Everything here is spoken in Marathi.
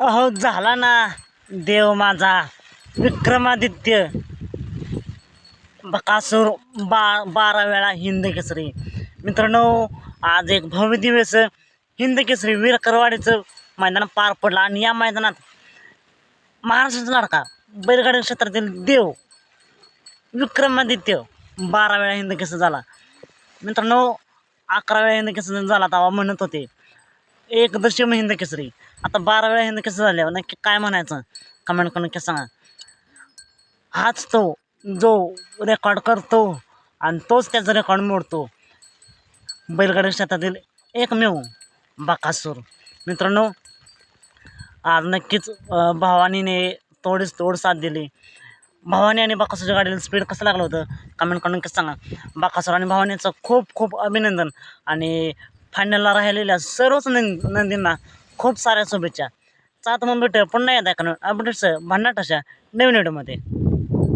अहो झाला ना. देव माझा. विक्रमादित्य. बकासूर बा बारा वेळा हिंद केसरी. मित्रांनो आज एक भव्य दिवस. हिंद केसरी वीरकरवाडीचं मैदान पार पडलं आणि या मैदानात महाराष्ट्राचा लाडका बैलगाडी क्षेत्रातील देव विक्रमादित्य बारा वेळा हिंद केसरी झाला. मित्रांनो अकरा वेळा हिंद केसरी झाला तेव्हा म्हणत होते एक मी हिंद केसरी. आता बारा वेळा हिंद केसरी झाल्यावर नक्की काय म्हणायचं? कमेंट करून की सांगा. हाच तो जो रेकॉर्ड करतो आणि तोच त्याचा रेकॉर्ड मोडतो. बैलगाडी शेतातील एकमेव बाकासूर. मित्रांनो आज नक्कीच भावानीने तोडीस तोड साथ दिली. भावानी आणि बाकासूरच्या गाडीला स्पीड कसं लागलं होतं? कमेंट करून कसं सांगा. बाकासूर आणि भावानीचं खूप खूप अभिनंदन आणि फायनलला राहिलेल्या सर्वच नंद नंदींना खूप साऱ्या शुभेच्छा. चात मग भेटूया पुन्हा येत आहे का अपडेट्स भन्नाट अशा नवीन व्हिडिओमध्ये.